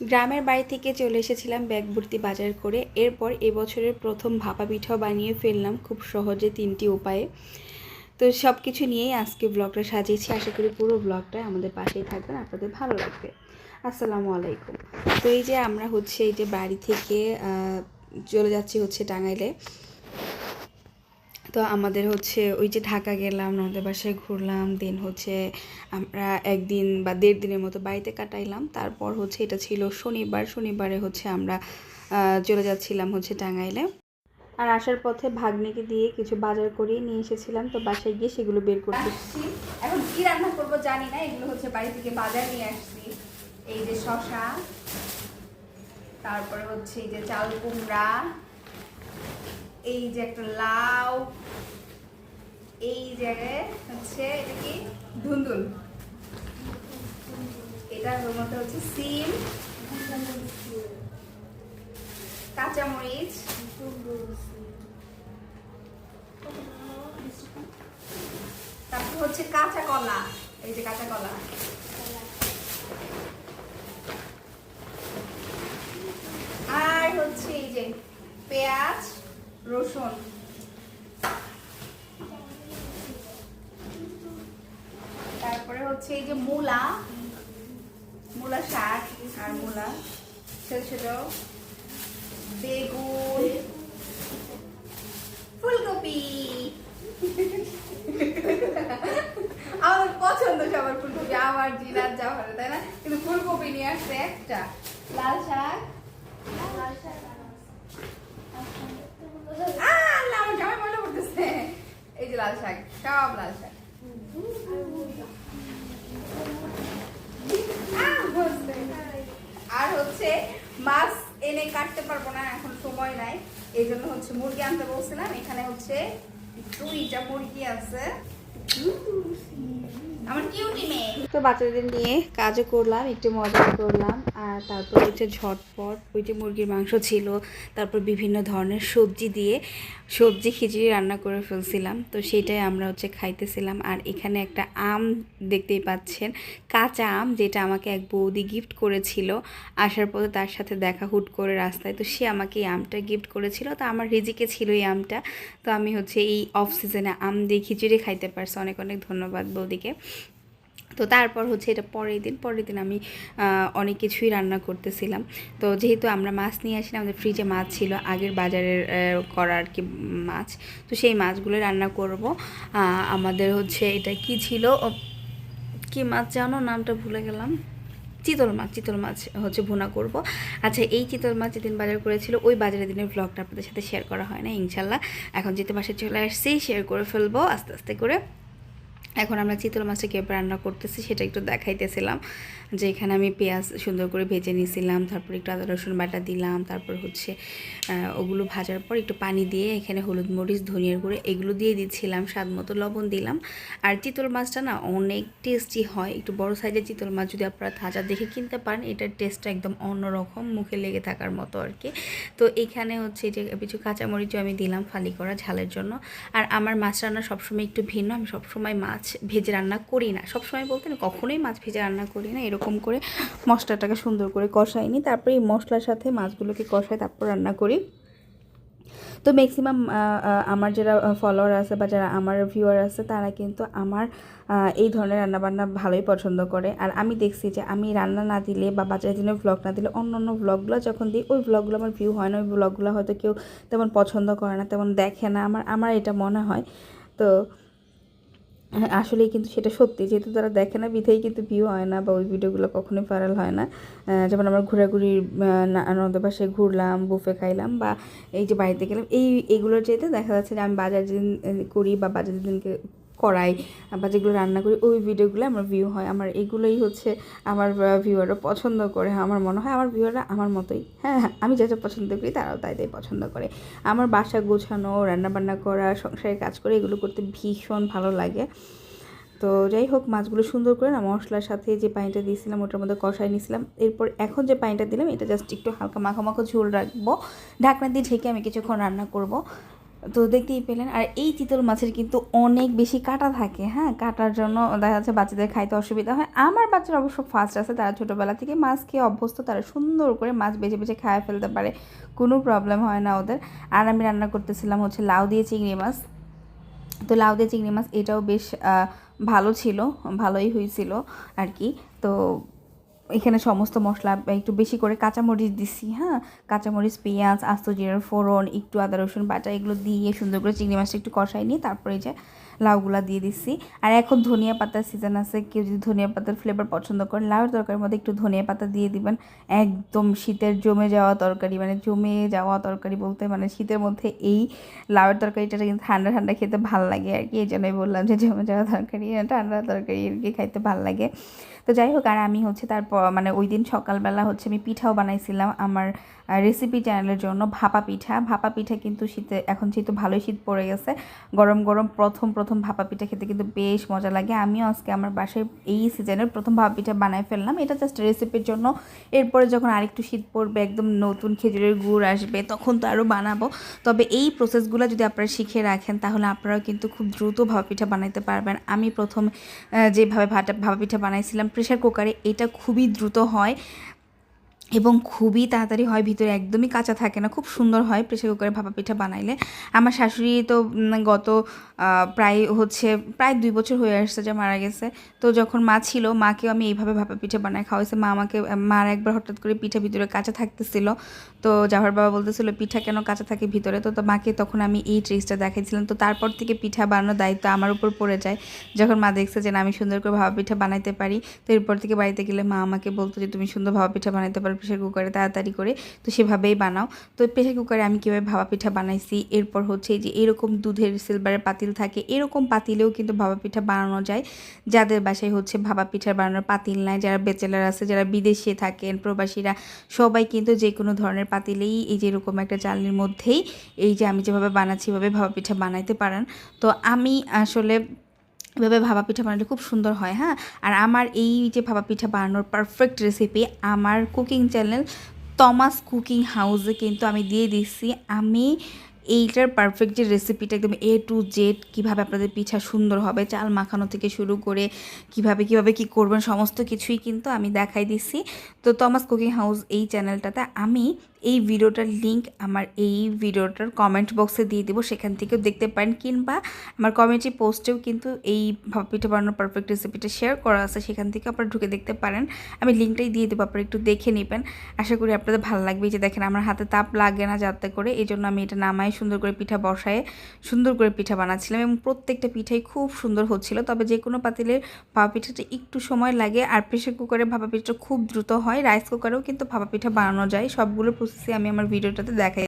গ্রামের বাড়ি থেকে চলে এসেছিলাম ব্যাগ ভর্তি বাজার করে। এরপর এবছরের প্রথম ভাপা পিঠাও বানিয়ে ফেললাম খুব সহজে তিনটি উপায়ে। তো সব কিছু নিয়েই আজকে ব্লগটা সাজিয়েছি। আশা করি পুরো ব্লগটা আমাদের পাশেই থাকবেন, আপনাদের ভালো লাগবে। আসসালামু আলাইকুম। তো এই যে আমরা হচ্ছে এই যে বাড়ি থেকে চলে যাচ্ছি হচ্ছে টাঙ্গাইলে। তো আমাদের হচ্ছে ওই যে ঢাকা গেলাম ননদের বাসায় ঘুরলাম দেন হচ্ছে আমরা একদিন বা দেড় দিনের মতো বাড়িতে কাটাইলাম। তারপর হচ্ছে এটা ছিল শনিবার, শনিবারে হচ্ছে আমরা চলে যাচ্ছিলাম হচ্ছে টাঙ্গাইলে। আর আসার পথে ভাগ্নিকে দিয়ে কিছু বাজার করিয়ে নিয়ে এসেছিলাম, তো বাসায় গিয়ে সেগুলো বের করতে এখন কি রান্না করব জানি না, এগুলো হচ্ছে বাড়ি থেকে বাজার নিয়ে আসছি। এই যে শশা তারপরে হচ্ছে এই যে চাল কুমড়া এই যে একটা লাউ, এই জায়গায় হচ্ছে এটা কি? ধুন্দুল। এটার মধ্যে হচ্ছে সিম, কাঁচামরিচ। তারপর হচ্ছে কাঁচা কলা, এই যে কাঁচা কলা আর হচ্ছে এই যে পেঁয়াজ রসুন তারপরে হচ্ছে এই যে মূলা মূলা শাক আর মূলা ছোট ছোট বেগুন ফুলকপি। আমার পছন্দ সবার ফুলকপি আমার জিনার যাওয়ার তাই না? কিন্তু ফুলকপি নিয়ে আসছে একটা। লাল শাক। আহ, না, এই যে লাল শাক লাল শাক। আর হচ্ছে, মাছ এনে কাটতে পারব না, এখন সময় নাই। এই জন্য হচ্ছে মুরগি আনতে বলছিলাম, এখানে হচ্ছে দুইটা মুরগি আছে। তো বাচ্চাদের নিয়ে কাজও করলাম, একটু মজা করলাম, আর তারপর হচ্ছে ঝটপট ওই যে মুরগির মাংস ছিল, তারপর বিভিন্ন ধরনের সবজি দিয়ে সবজি খিচুড়ি রান্না করে ফেলছিলাম। তো সেটাই আমরা হচ্ছে খাইতেছিলাম। আর এখানে একটা আম দেখতেই পাচ্ছেন, কাঁচা আম যেটা আমাকে এক বৌদি গিফট করেছিল, আসার পথে তার সাথে দেখা হুট করে রাস্তায়। তো সে আমাকে এই আমটা গিফট করেছিল, তো আমার রিজিকে ছিল এই আমটা। তো আমি হচ্ছে এই অফ সিজনে আম দিয়ে খিচুড়ি খাইতে পারছি। অনেক অনেক ধন্যবাদ বৌদিকে। তো তারপর হচ্ছে এটা পরের দিন পরের দিন আমি অনেক কিছুই রান্না করতেছিলাম। তো যেহেতু আমরা মাছ নিয়ে আসি না, আমাদের ফ্রিজে মাছ ছিল আগের বাজারের করা আর কি মাছ। তো সেই মাছগুলো রান্না করব। আমাদের হচ্ছে এটা কি ছিল? কি মাছ জানো? নামটা ভুলে গেলাম। চিতল মাছ চিতল মাছ হচ্ছে ভুনা করব। আচ্ছা এই চিতল মাছ যেদিন বাজার করেছিল ওই বাজারের দিনের ব্লগটা আপনাদের সাথে শেয়ার করা হয় না ইনশাল্লাহ। এখন যেতে বাসায় চলে আসছি শেয়ার করে ফেলব আস্তে আস্তে করে। এখন আমরা চিতল মাছটা কীভাবে রান্না করতেছি, সেটা একটু দেখাইতেছিলাম। যে এখানে আমি পেঁয়াজ সুন্দর করে ভেজে নিয়েছিলাম তারপর একটু আদা, রসুন বাটা দিলাম, তারপর হচ্ছে ওগুলো ভাজার পর একটু পানি দিয়ে এখানে হলুদ মরিচ, ধনিয়ার গুঁড়ো এগুলো দিয়ে দিচ্ছিলাম, স্বাদ মতো লবণ দিলাম। আর চিতল মাছটা না অনেক টেস্টি হয়, একটু বড় সাইজের চিতল মাছ যদি আপনারা তাজা দেখে কিনতে পারেন, এটার টেস্টটা একদম অন্যরকম, মুখে লেগে থাকার মতো আর কি। তো এখানে হচ্ছে যে কিছু কাঁচামরিচও আমি দিলাম, ফালি করা ঝালের জন্য। আর আমার মাছ রান্না সবসময় একটু ভিন্ন, আমি সবসময় মাছ ভেজে রান্না করি না। সবসময় বলতে না কখনোই মাছ ভেজে রান্না করি না। এরকম করে মশলাটাকে সুন্দর করে কষাই নি তারপরে এই মশলার সাথে মাছগুলোকে কষাই তারপর রান্না করি। তো ম্যাক্সিমাম আমার যারা ফলোয়ার আছে বা যারা আমার ভিউয়ার আছে, তারা কিন্তু আমার এই ধরনের রান্নাবান্না ভালোই পছন্দ করে। আর আমি দেখছি যে আমি রান্না না দিলে বা বাজারের দিনের ভ্লগ না দিলে অন্য অন্য ভ্লগগুলো যখন দিই, ওই ভ্লগগুলো আমার ভিউ হয় না। ওই ভ্লগগুলো হয়তো কেউ তেমন পছন্দ করে না, তেমন দেখে না। আমার আমার এটা মনে হয়। তো আসলেই কিন্তু সেটা সত্যি। যেহেতু তারা দেখে না বিধেই কিন্তু ভিউ হয় না বা ওই ভিডিওগুলো কখনোই ভাইরাল হয় না। যেমন আমরা ঘোরাঘুরি নদের পাশে ঘুরলাম বুফে খাইলাম বা এই যে বাড়িতে গেলাম, এই এইগুলোর যেহেতু দেখা যাচ্ছে যে আমি বাজার যেদিন করি বা বাজার যেদিনকে করাই বা যেগুলো রান্না করি, ওই ভিডিওগুলো আমার ভিউ হয়। আমার এগুলোই হচ্ছে আমার ভিউয়াররা পছন্দ করে। আমার মনে হয় আমার ভিউয়াররা আমার মতোই। হ্যাঁ হ্যাঁ আমি যা যা পছন্দ করি তারাও তাই তাই পছন্দ করে। আমার বাসা গোছানো, রান্নাবান্না করা সংসারের কাজ করে এগুলো করতে ভীষণ ভালো লাগে। তো যাই হোক, মাছগুলো সুন্দর করে না মশলার সাথে যে পানিটা দিয়েছিলাম ওটার মধ্যে কষাই নিয়েছিলাম। এরপর এখন যে পানিটা দিলাম, এটা জাস্ট একটু হালকা মাখা মাখো ঝোল রাখব। ঢাকনা দিয়ে ঢেকে আমি কিছুক্ষণ রান্না করব। তো দেখতেই পেলেন। আর এই চিতল মাছের কিন্তু অনেক বেশি কাটা থাকে হ্যাঁ? কাটার জন্য দেখা যাচ্ছে বাচ্চাদের খাইতে অসুবিধা হয়। আমার বাচ্চারা অবশ্য ফার্স্ট আছে, তারা ছোটোবেলা থেকে মাছ খেয়ে অভ্যস্ত, তারা সুন্দর করে মাছ বেছে বেছে খায় ফেলতে পারে। কোনো প্রবলেম হয় না ওদের। আর আমি রান্না করতেছিলাম হচ্ছে লাউ দিয়ে চিংড়ি মাছ। তো লাউ দিয়ে চিংড়ি মাছ এটাও বেশ ভালো ছিল, ভালোই হয়েছিল আর কি। তো এখানে সমস্ত মশলা একটু বেশি করে কাঁচামরিচ দিছি হ্যাঁ? কাঁচামরিচ, পেঁয়াজ, আস্ত জিরার ফোড়ন, একটু আদা, রসুন বাটা এগুলো দিয়ে সুন্দর করে চিংড়ি মাছটা একটু কষাই নিয়ে তারপরে যে লাউগুলা দিয়ে দিচ্ছি আর এখন ধনিয়া পাতার সিজন আছে, কেউ যদি ধনিয়া পাতার ফ্লেভার পছন্দ করে, লাউয়ের তরকারির মধ্যে একটু ধনিয়া পাতা দিয়ে দিবেন। একদম শীতের জমে যাওয়া তরকারি মানে জমে যাওয়া তরকারি বলতে মানে শীতের মধ্যে এই লাউয়ের তরকারিটা কিন্তু ঠান্ডা ঠান্ডা খেতে ভালো লাগে আর কি, এই জন্যই বললাম যে জমে যাওয়া তরকারি, ঠান্ডা তরকারি আর কি খাইতে ভালো লাগে। তো যাই হোক, আর আমি হচ্ছে তারপর মানে ওই দিন সকালবেলা হচ্ছে আমি পিঠাও বানাইছিলাম, আমার রেসিপি চ্যানেলের জন্য ভাপা পিঠা। ভাপা পিঠা কিন্তু শীতে, এখন যেহেতু ভালোই শীত পড়ে গেছে, গরম গরম প্রথম প্রথম ভাপা পিঠা খেতে কিন্তু বেশ মজা লাগে। আমিও আজকে আমার বাসায় এই সিজনের প্রথম ভাপা পিঠা বানাই ফেললাম। এটা জাস্ট রেসিপির জন্য। এরপরে যখন আরেকটু শীত পড়বে, একদম নতুন খেজুরের গুড় আসবে, তখন তো আরও বানাবো। তবে এই প্রসেসগুলো যদি আপনারা শিখে রাখেন, তাহলে আপনারাও কিন্তু খুব দ্রুত ভাপা পিঠা বানাইতে পারবেন। আমি প্রথম যেভাবে ভাটা, ভাপা পিঠা বানাইছিলাম প্রেশার কুকারে এটা খুবই দ্রুত হয়। এবং খুবই তাড়াতাড়ি হয়, ভিতরে একদমই কাঁচা থাকে না, খুব সুন্দর হয় প্রেশার কুকারে ভাপা পিঠা বানাইলে। আমার শাশুড়ি তো গত প্রায় হচ্ছে, প্রায় দুই বছর হয়ে আসছে যে মারা গেছে। তো যখন মা ছিল, মাকেও আমি এইভাবে ভাপা পিঠা বানায় খাওয়াইছে। মা আমাকে, মার একবার হঠাৎ করে পিঠা ভিতরে কাঁচা থাকতেছিল। তো জাফর বাবা বলতেছিল, পিঠা কেন কাঁচা থাকে ভিতরে? তো তো মাকে তখন আমি এই ট্রিক্সটা দেখাইছিলাম। তো তারপর থেকে পিঠা বানানোর দায়িত্ব আমার উপর পড়ে যায়। যখন মা দেখছে যে না, আমি সুন্দর করে ভাপা পিঠা বানাইতে পারি, তো এরপর থেকে বাড়িতে গেলে মা আমাকে বলতো যে, তুমি সুন্দর ভাপা পিঠা বানাইতে পারো। প্রেশার কুকারে তাড়াতাড়ি করে, তো সেভাবেই বানাও। তো প্রেশার কুকারে আমি কীভাবে ভাপা পিঠা বানাইছি, এরপর হচ্ছে যে এরকম দুধের সিলভারের পাতিল থাকে, এরকম পাতিলেও কিন্তু ভাবা পিঠা বানানো যায়। যাদের বাসায় হচ্ছে ভাবা পিঠা বানানোর পাতিল নাই, যারা বেচেলার আছে, যারা বিদেশে থাকেন, প্রবাসীরা, সবাই কিন্তু যে কোনো ধরনের পাতিলেই এই যে এরকম একটা চালনির মধ্যেই এই যে আমি যেভাবে বানাচ্ছি, এভাবে ভাপা পিঠা বানাইতে পারেন। তো আমি আসলে এভাবে ভাপা পিঠা বানালে খুব সুন্দর হয় হ্যাঁ? আর আমার এই যে ভাপা পিঠা বানানোর পারফেক্ট রেসিপি আমার কুকিং চ্যানেল তমাস কুকিং হাউসে কিন্তু আমি দিয়ে দিচ্ছি আমি এইটার পারফেক্ট যে রেসিপিটা একদম এ টু জেড কীভাবে আপনাদের পিঠা সুন্দর হবে, চাল মাখানো থেকে শুরু করে কীভাবে কীভাবে কি করবেন, সমস্ত কিছুই কিন্তু আমি দেখাই দিচ্ছি তো তমাস কুকিং হাউস এই চ্যানেলটাতে আমি এই ভিডিওটার লিংক আমার এই ভিডিওটার কমেন্ট বক্সে দিয়ে দেবো, সেখান থেকেও দেখতে পারেন কিংবা আমার কমেন্টে পোস্টেও কিন্তু এই পিঠা বানানোর পারফেক্ট রেসিপিটা শেয়ার করা আছে, সেখান থেকে আপনারা ঢুকে দেখতে পারেন। আমি লিঙ্কটাই দিয়ে দেবো, আপনারা একটু দেখে নেবেন। আশা করি আপনাদের ভালো লাগবে। যে দেখেন, আমার হাতে তাপ লাগে না যাতে করে এই জন্য আমি এটা নামাই সুন্দর করে পিঠা বসায়, সুন্দর করে পিঠা বানাচ্ছিলাম এবং প্রত্যেকটা পিঠাই খুব সুন্দর হচ্ছিল। তবে যে কোনো পাতিলের ভাপা পিঠাটা একটু সময় লাগে আর প্রেশার কুকারে ভাপা পিঠাটা খুব দ্রুত হয় রাইস কুকারেও কিন্তু ভাপা পিঠা বানানো যায়। সবগুলো প্রসেসই আমি আমার ভিডিওটাতে দেখাই।